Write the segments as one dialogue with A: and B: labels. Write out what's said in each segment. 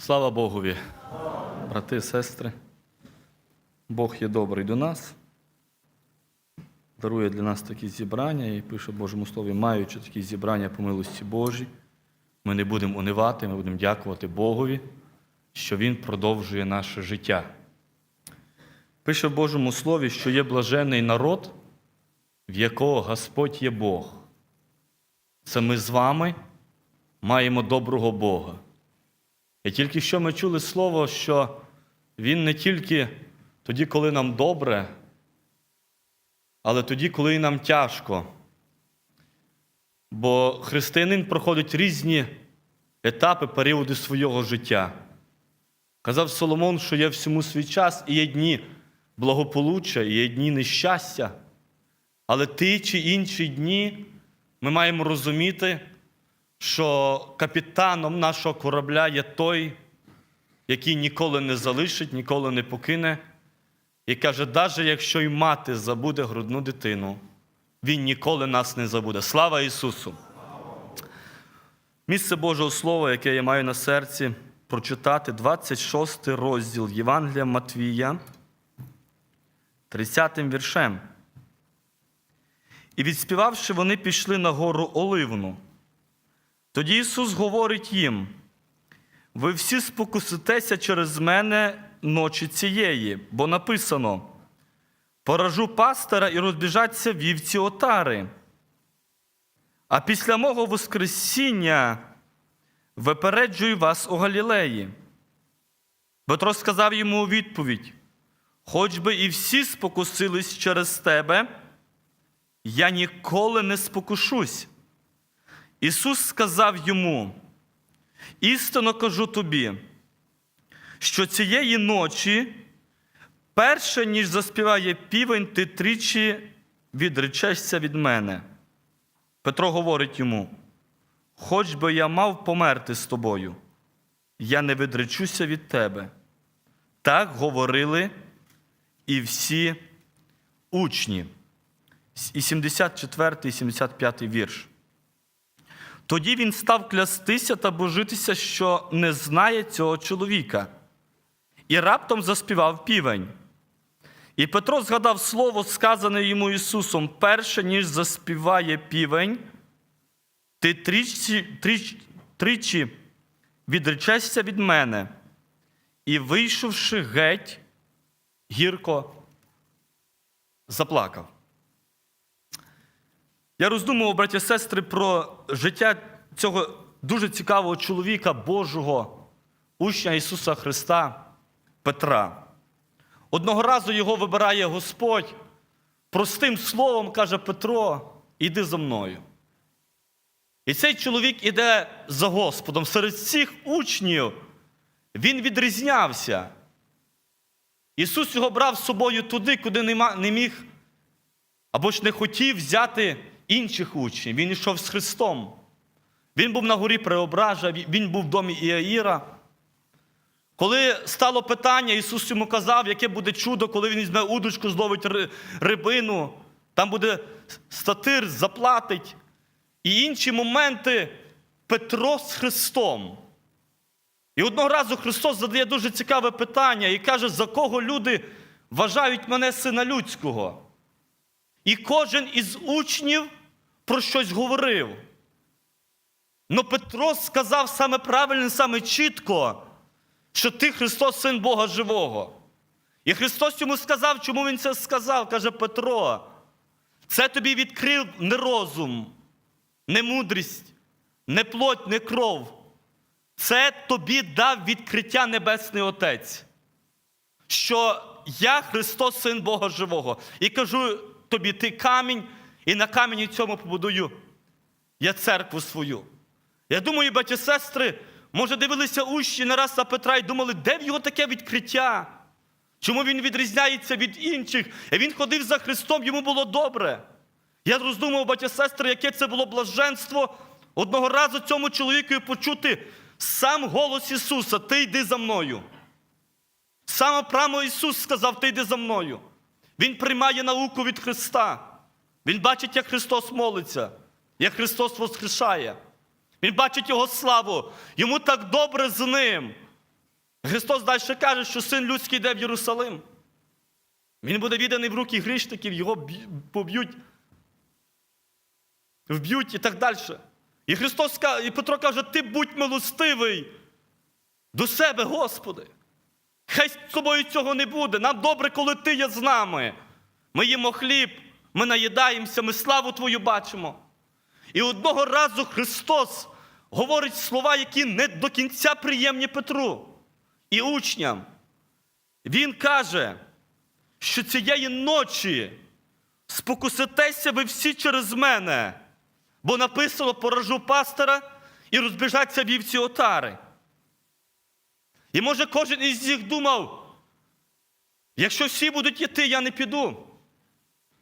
A: Слава Богові, брати сестри. Бог є добрий до нас, дарує для нас такі зібрання і пише в Божому Слові, маючи такі зібрання по милості Божій, ми не будемо унивати, ми будемо дякувати Богові, що Він продовжує наше життя. Пише в Божому Слові, що є блажений народ, в якого Господь є Бог. Це ми з вами маємо доброго Бога. І тільки що ми чули слово, що Він не тільки тоді, коли нам добре, але тоді, коли і нам тяжко. Бо християнин проходить різні етапи, періоди свого життя. Казав Соломон, що є всьому свій час, і є дні благополуччя, і є дні нещастя. Але ті чи інші дні ми маємо розуміти, що капітаном нашого корабля є той, який ніколи не залишить, ніколи не покине, і каже, навіть якщо й мати забуде грудну дитину, він ніколи нас не забуде. Слава Ісусу! Місце Божого Слова, яке я маю на серці, прочитати 26 розділ Євангелія Матвія, 30 віршем. І відспівавши, вони пішли на гору Оливну. Тоді Ісус говорить їм: ви всі спокуситеся через мене ночі цієї, бо написано: поражу пастора і розбіжаться вівці отари. А після мого Воскресіння випереджую вас у Галілеї. Петро сказав йому у відповідь: хоч би і всі спокусились через тебе, я ніколи не спокушусь. Ісус сказав йому: істинно кажу тобі, що цієї ночі, перше, ніж заспіває півень, ти тричі відречешся від мене. Петро говорить йому: хоч би я мав померти з тобою, я не відречуся від тебе. Так говорили і всі учні. І 74, і 75 вірш. Тоді він став клястися та божитися, що не знає цього чоловіка. І раптом заспівав півень. І Петро згадав слово, сказане йому Ісусом: перше, ніж заспіває півень, ти тричі, тричі, тричі відречешся від мене. І, вийшовши геть, гірко заплакав. Я роздумував, браті сестри, про життя цього дуже цікавого чоловіка Божого, учня Ісуса Христа Петра. Одного разу його вибирає Господь, простим словом каже Петро, іди за мною. І цей чоловік іде за Господом. Серед всіх учнів він відрізнявся. Ісус його брав з собою туди, куди не міг або ж не хотів взяти інших учнів. Він йшов з Христом. Він був на горі Преобража, він був в домі Іаїра. Коли стало питання, Ісус йому казав, яке буде чудо, коли він візьме удочку, зловить рибину, там буде статир, заплатить. І інші моменти Петро з Христом. І одного разу Христос задає дуже цікаве питання і каже, за кого люди вважають мене сина людського. І кожен із учнів про щось говорив. Но Петро сказав саме правильно, саме чітко, що ти Христос, син Бога живого. І Христос йому сказав, чому Він це сказав, каже Петро. Це тобі відкрив не розум, не мудрість, не плоть, не кров. Це тобі дав відкриття Небесний Отець. Що я Христос, син Бога живого. І кажу тобі, ти камінь, і на камені цьому побудую я церкву свою. Я думаю, батьки сестри, може, дивилися учні на раз на Петра і думали, де в його таке відкриття? Чому він відрізняється від інших? І він ходив за Христом, йому було добре. Я роздумав, батьки сестри, яке це було блаженство одного разу цьому чоловіку почути сам голос Ісуса: Ти йди за мною. Саме прямо Ісус сказав, ти йди за мною. Він приймає науку від Христа. Він бачить, як Христос молиться, як Христос воскрешає. Він бачить Його славу. Йому так добре з ним. Христос далі каже, що син людський йде в Єрусалим. Він буде відданий в руки грішників, його поб'ють, вб'ють і так далі. І Христос і Петро каже: Ти будь милостивий до себе, Господи. Хай з тобою цього не буде. Нам добре, коли ти є з нами. Ми їмо хліб, ми наїдаємося, ми славу Твою бачимо. І одного разу Христос говорить слова, які не до кінця приємні Петру і учням. Він каже, що цієї ночі спокуситеся ви всі через мене, бо написано поражу пастора і розбіжаться вівці отари. І може кожен із них думав, якщо всі будуть йти, я не піду.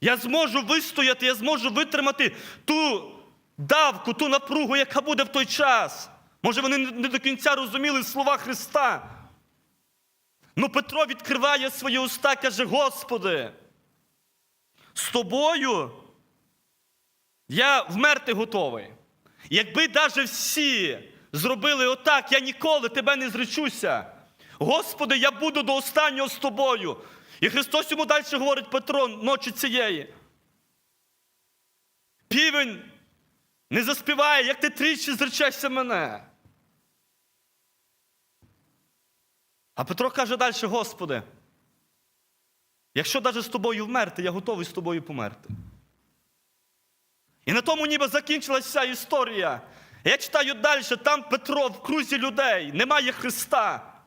A: Я зможу вистояти, я зможу витримати ту давку, ту напругу, яка буде в той час. Може, вони не до кінця розуміли слова Христа. Ну, Петро відкриває свої уста, каже: Господи, з тобою я вмерти готовий. Якби навіть всі зробили отак, я ніколи тебе не зречуся. Господи, я буду до останнього з тобою. І Христос йому далі говорить Петро ночі цієї. Півень не заспіває, як ти тричі зречешся мене. А Петро каже далі, Господи, якщо навіть з тобою вмерти, я готовий з тобою померти. І на тому ніби закінчилася вся історія. Я читаю далі, там Петро в крузі людей, немає Христа,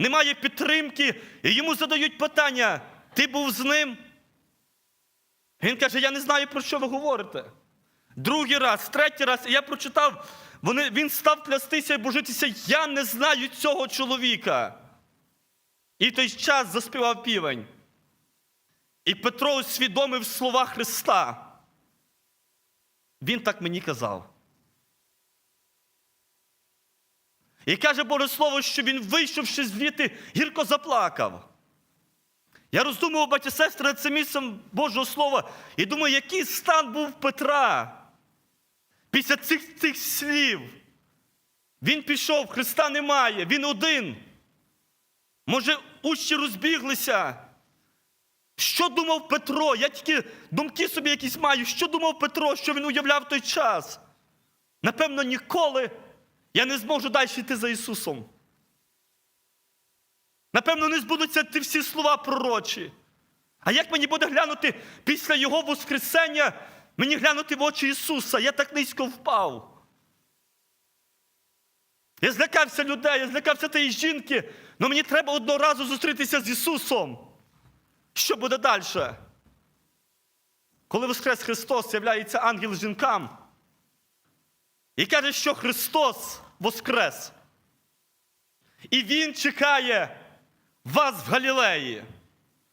A: немає підтримки, і йому задають питання: ти був з ним? Він каже: Я не знаю, про що ви говорите. Другий раз, третій раз, і я прочитав, вони, він став клястися і божитися, я не знаю цього чоловіка. І той час заспівав півень. І Петро усвідомив слова Христа. Він так мені казав. І каже Боже Слово, що він, вийшовши звідти, гірко заплакав. Я роздумував, батьки сестри, над цим місцем Божого Слова, і думаю, який стан був Петра після цих, цих слів. Він пішов, Христа немає, він один. Може, учні розбіглися. Що думав Петро? Я тільки думки собі якісь маю. Що думав Петро, що він уявляв в той час? Напевно, ніколи я не зможу далі йти за Ісусом. Напевно, не збудуться ті всі слова пророчі. А як мені буде глянути після Його Воскресення, мені глянути в очі Ісуса? Я так низько впав. Я злякався людей, я злякався тієї жінки, але мені треба одного зустрітися з Ісусом. Що буде далі? Коли Воскрес Христос з'являється ангел жінкам і каже, що Христос Воскрес. І Він чекає вас в Галілеї.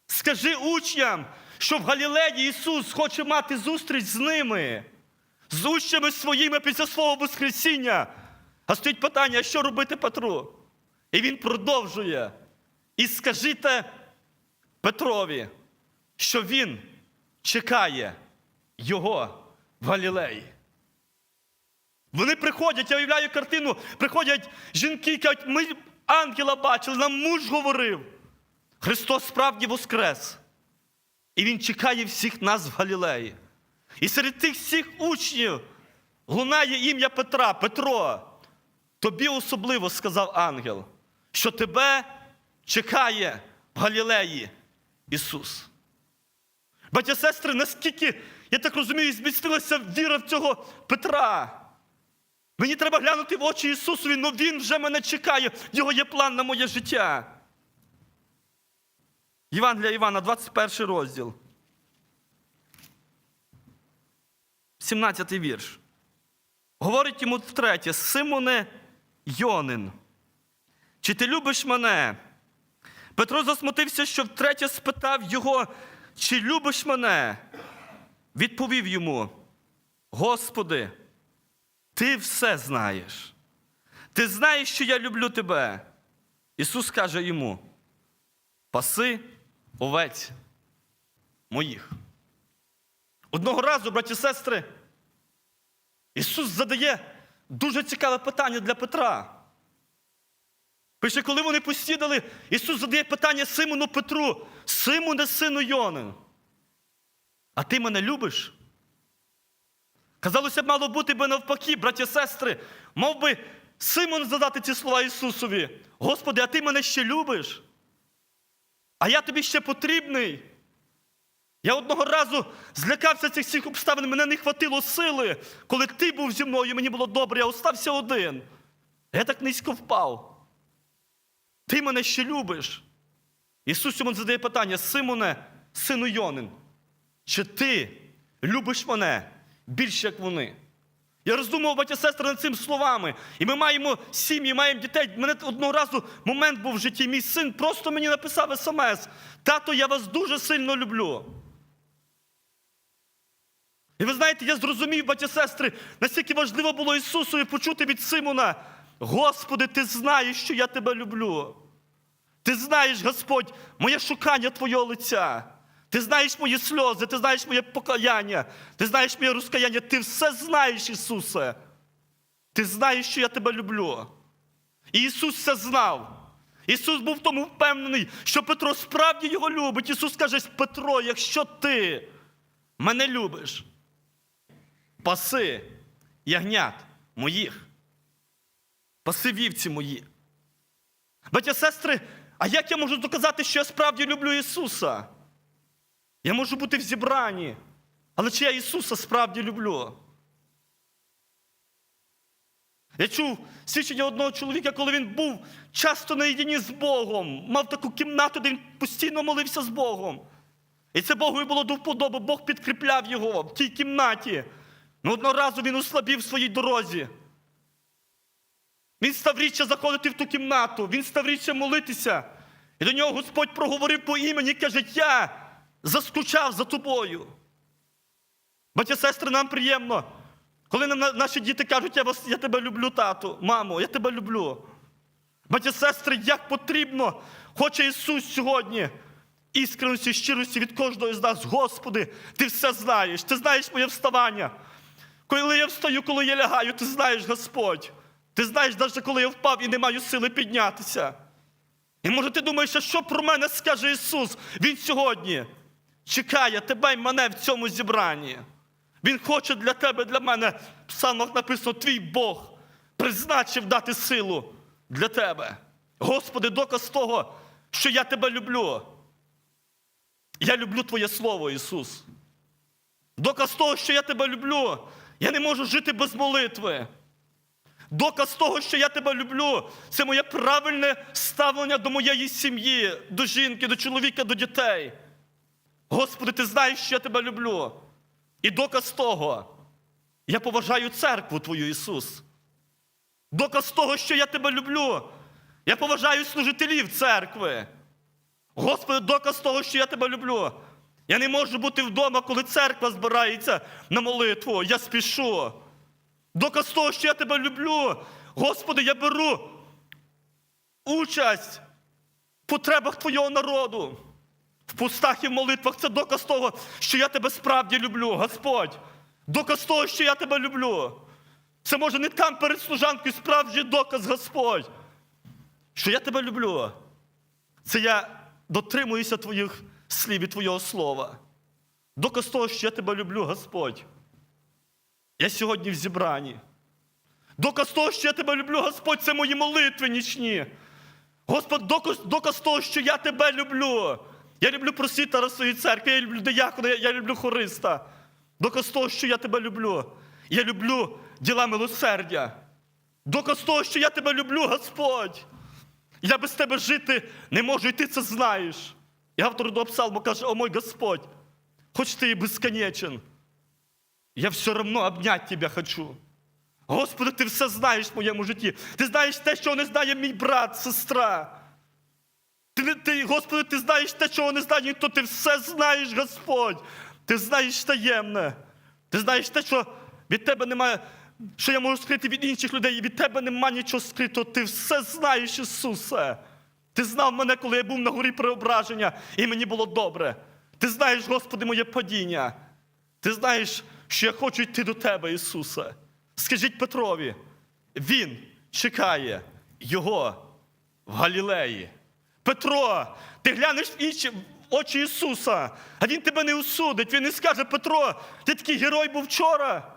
A: Скажи учням, що в Галілеї Ісус хоче мати зустріч з ними, з учнями своїми після свого Воскресіння. А стоїть питання, що робити Петру? І він продовжує. І скажіть Петрові, що він чекає його в Галілеї. Вони приходять, я уявляю картину, приходять жінки і кажуть, ми ангела бачили, нам муж говорив. Христос справді воскрес. І Він чекає всіх нас в Галілеї. І серед тих всіх учнів лунає ім'я Петра, Петро. Тобі особливо сказав ангел, що тебе чекає в Галілеї Ісус. Батя сестри, наскільки, я так розумію, змістилася віра в цього Петра. Мені треба глянути в очі Ісусові, але Він вже мене чекає, Його є план на моє життя. Євангелія Івана, 21 розділ. 17 вірш. Говорить йому втретє, Симоне Йонин, чи ти любиш мене? Петро засмутився, що втретє спитав його, чи любиш мене? Відповів йому: Господи, ти все знаєш. Ти знаєш, що я люблю тебе. Ісус каже йому: Паси овець моїх. Одного разу, браті і сестри, Ісус задає дуже цікаве питання для Петра. Пише, коли вони постідали, Ісус задає питання Симону Петру, Симоне, сину Йонин, а ти мене любиш? Казалося б, мало бути би навпаки, браті сестри, мов би Симон задати ці слова Ісусові. Господи, а ти мене ще любиш? А я тобі ще потрібний. Я одного разу злякався цих всіх обставин, мене не хватило сили. Коли ти був зі мною, мені було добре, я остався один. Я так низько впав. Ти мене ще любиш. Ісус йому задає питання: Симоне, сину Йонин, чи ти любиш мене більше, як вони? Я роздумував, батя сестри, над цими словами. І ми маємо сім'ї, маємо дітей. Мене одного разу момент був в житті. Мій син просто мені написав смс. Тато, я вас дуже сильно люблю. І ви знаєте, я зрозумів, батя сестри, наскільки важливо було Ісусові почути від Симона: Господи, ти знаєш, що я тебе люблю. Ти знаєш, Господь, моє шукання Твого лиця. Ти знаєш мої сльози, ти знаєш моє покаяння, ти знаєш моє розкаяння, ти все знаєш, Ісусе. Ти знаєш, що я тебе люблю. І Ісус це знав. Ісус був в тому впевнений, що Петро справді його любить. Ісус каже, Петро, якщо ти мене любиш, паси ягнят моїх, паси вівці мої. Батя сестри, а як я можу доказати, що я справді люблю Ісуса? Я можу бути в зібранні, але чи я Ісуса справді люблю? Я чув свідчення одного чоловіка, коли він був часто наєдині з Богом, мав таку кімнату, де він постійно молився з Богом. І це Богові було до вподоби, Бог підкріпляв його в тій кімнаті. Ну одного разу він ослабів в своїй дорозі. Він став рідше заходити в ту кімнату, він став рідше молитися. І до нього Господь проговорив по імені, каже, я заскучав за тобою. Батя сестри, нам приємно, коли нам наші діти кажуть, я, вас, я тебе люблю, тату, мамо, я тебе люблю. Батя сестри, як потрібно, хоче Ісус сьогодні. Іскреності, щирості від кожного з нас. Господи, ти все знаєш, ти знаєш моє вставання. Коли я встаю, коли я лягаю, ти знаєш, Господь. Ти знаєш, навіть коли я впав і не маю сили піднятися. І може ти думаєш, що про мене скаже Ісус? Він сьогодні чекає тебе і мене в цьому зібранні. Він хоче для тебе, для мене, в псалмах написано, твій Бог призначив дати силу для тебе. Господи, доказ того, що я тебе люблю. Я люблю Твоє Слово, Ісус. Доказ того, що я тебе люблю. Я не можу жити без молитви. Доказ того, що я тебе люблю, це моє правильне ставлення до моєї сім'ї, до жінки, до чоловіка, до дітей. Господи, ти знаєш, що я тебе люблю. І доказ того, я поважаю церкву Твою, Ісус. Доказ того, що я тебе люблю. Я поважаю служителів церкви. Господи, доказ того, що я тебе люблю. Я не можу бути вдома, коли церква збирається на молитву. Я спішу. Доказ того, що я тебе люблю. Господи, я беру участь в потребах Твого народу. В пустах і в молитвах це доказ того, що я тебе справді люблю, Господь. Доказ того, що я тебе люблю. Це може не там перед служанкою справжній доказ, Господь. Що я тебе люблю. Це я дотримуюся твоїх слів і Твого слова. Доказ того, що я тебе люблю, Господь. Я сьогодні в зібранні. Доказ того, що я тебе люблю, Господь, це мої молитви нічні. Господь, доказ, доказ того, що я тебе люблю. Я люблю просвітера своєї церкви, я люблю диякона, я, люблю хориста. Доказ того, що я тебе люблю. Я люблю діла милосердя. Доказ того, що я тебе люблю, Господь. Я без тебе жити не можу, і ти це знаєш. І автор до псалму каже, о мой Господь, хоч ти і безконечен, я все равно обнять тебе хочу. Господи, ти все знаєш в моєму житті. Ти знаєш те, що не знає мій брат, сестра. Ти, ти, Господи, ти знаєш те, чого не знає ніхто. Ти все знаєш, Господь. Ти знаєш таємне. Ти знаєш те, що від тебе немає, що я можу скрити від інших людей, і від тебе немає нічого скритого. Ти все знаєш, Ісусе. Ти знав мене, коли я був на горі преображення, і мені було добре. Ти знаєш, Господи, моє падіння. Ти знаєш, що я хочу йти до Тебе, Ісусе. Скажіть Петрові, Він чекає, Його в Галілеї. Петро, ти глянеш в інші очі Ісуса, а Він тебе не осудить. Він не скаже, Петро, ти такий герой був вчора.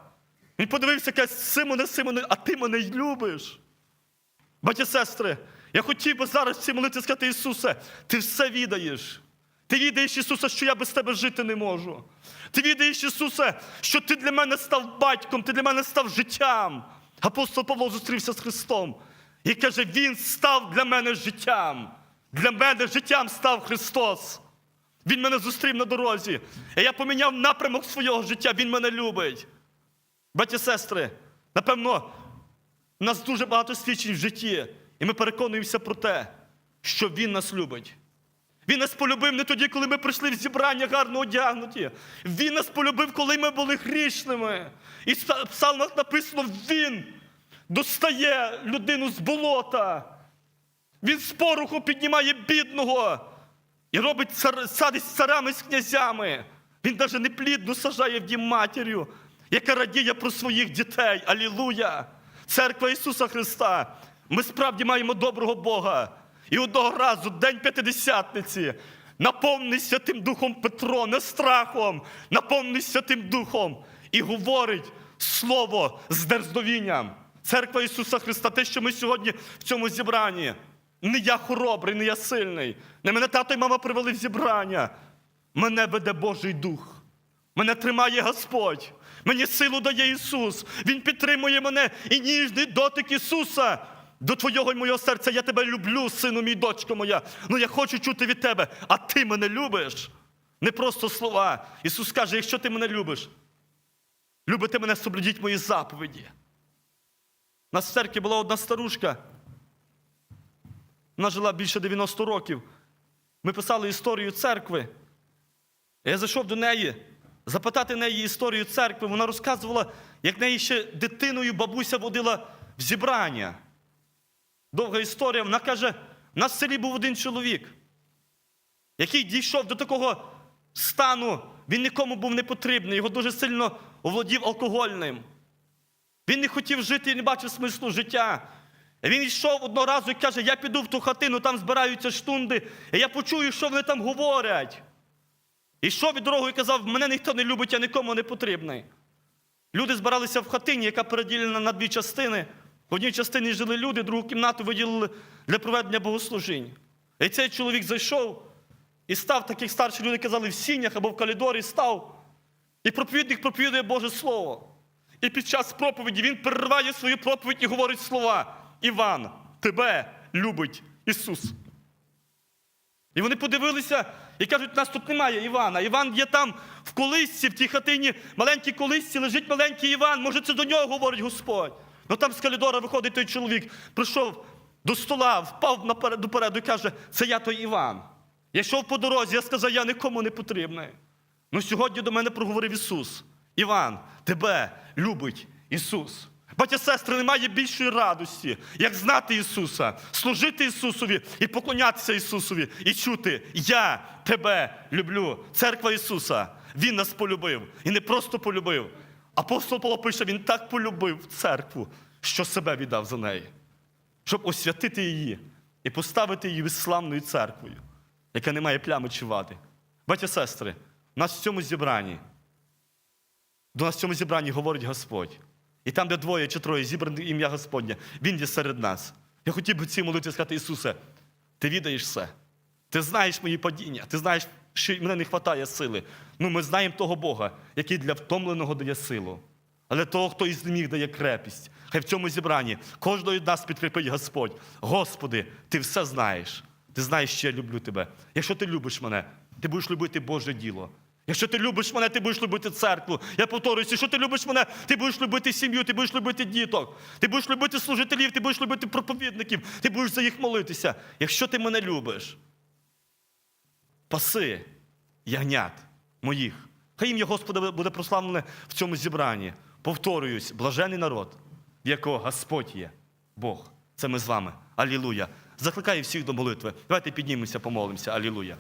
A: Він подивився, каже, Симоне, Симоне, а ти мене й любиш. Батя сестри, я хотів би зараз всі молитися сказати, Ісусе, ти все відаєш. Ти відаєш, Ісусе, що я без тебе жити не можу. Ти відаєш, Ісусе, що ти для мене став батьком, ти для мене став життям. Апостол Павло зустрівся з Христом і каже: Він став для мене життям. Для мене життям став Христос. Він мене зустрів на дорозі. І я поміняв напрямок свого життя. Він мене любить. Браті сестри, напевно, у нас дуже багато свідчень в житті, і ми переконуємося про те, що Він нас любить. Він нас полюбив не тоді, коли ми прийшли в зібрання гарно одягнуті. Він нас полюбив, коли ми були грішними. І в псалмах написано: Він достає людину з болота. Він з пороху піднімає бідного і робить цар, садить царами з князями. Він навіть неплідно сажає в дім матір'ю, яка радіє про своїх дітей. Алілуя! Церква Ісуса Христа. Ми справді маємо доброго Бога. І одного разу, День П'ятидесятниці, наповнись Святим Духом Петро, не страхом, наповнись Святим Духом і говорить Слово з дерзновінням. Церква Ісуса Христа, те, що ми сьогодні в цьому зібранні. Не я хоробрий, не я сильний. Не мене тато і мама привели в зібрання. Мене веде Божий Дух. Мене тримає Господь. Мені силу дає Ісус. Він підтримує мене і ніжний дотик Ісуса. До твого й моєго серця я тебе люблю, сину мій, дочко моя. Ну я хочу чути від тебе, а ти мене любиш. Не просто слова. Ісус каже, якщо ти мене любиш, любите мене, соблюдіть мої заповіді. У нас в церкві була одна старушка. Вона жила більше 90 років. Ми писали історію церкви. Я зайшов до неї, запитати неї історію церкви. Вона розказувала, як неї ще дитиною бабуся водила в зібрання. Довга історія. Вона каже: в нас в селі був один чоловік, який дійшов до такого стану, він нікому був не потрібний, його дуже сильно оволодів алкогольним. Він не хотів жити і не бачив смислу життя. Він йшов одного разу і каже: я піду в ту хатину, там збираються штунди, і я почую, що вони там говорять. І йшов від дорогу і казав, мене ніхто не любить, я нікому не потрібний. Люди збиралися в хатині, яка переділена на дві частини. В одній частині жили люди, другу кімнату виділили для проведення богослужінь. І цей чоловік зайшов і став, так як старші люди казали, в сінях або в коридорі став. І проповідник проповідує Боже Слово. І під час проповіді він перериває свою проповідь і говорить слова: Іван, тебе любить Ісус. І вони подивилися і кажуть, нас тут немає Івана. Іван є там в колисці, в тій хатині, маленькій колисці, лежить маленький Іван. Може, це до нього говорить Господь. Ну там з коридора виходить той чоловік, прийшов до стола, впав наперед, допереду і каже, це я той Іван. Я йшов по дорозі, я сказав, я нікому не потрібний. Ну сьогодні до мене проговорив Ісус. Іван, тебе любить Ісус. Батя сестри, немає більшої радості, як знати Ісуса, служити Ісусові і поклонятися Ісусові, і чути, я тебе люблю. Церква Ісуса, Він нас полюбив. І не просто полюбив. Апостол Павло пише, Він так полюбив церкву, що себе віддав за неї, щоб освятити її і поставити її славною церквою, яка не має плями чи вади. Батя сестри, нас в цьому зібранні, до нас в цьому зібранні говорить Господь. І там, де двоє чи троє зібране ім'я Господнє, Він є серед нас. Я хотів би цій молитві сказати, Ісусе, Ти відаєш все. Ти знаєш мої падіння, ти знаєш, що мене не вистачає сили. Ну, ми знаємо того Бога, який для втомленого дає силу. Але того, хто із зміг дає крепість. Хай в цьому зібранні кожного від нас підкріпить Господь. Господи, ти все знаєш. Ти знаєш, що я люблю тебе. Якщо ти любиш мене, ти будеш любити Боже діло. Якщо ти любиш мене, ти будеш любити церкву. Я повторююся, якщо ти любиш мене, ти будеш любити сім'ю, ти будеш любити діток, ти будеш любити служителів, ти будеш любити проповідників, ти будеш за їх молитися. Якщо ти мене любиш, паси ягнят моїх. Хай ім'я Господа буде прославлене в цьому зібранні. Повторююсь, блажений народ, в якого Господь є, Бог. Це ми з вами. Алілуя. Закликаю всіх до молитви. Давайте піднімемося, помолимося. Алілуя.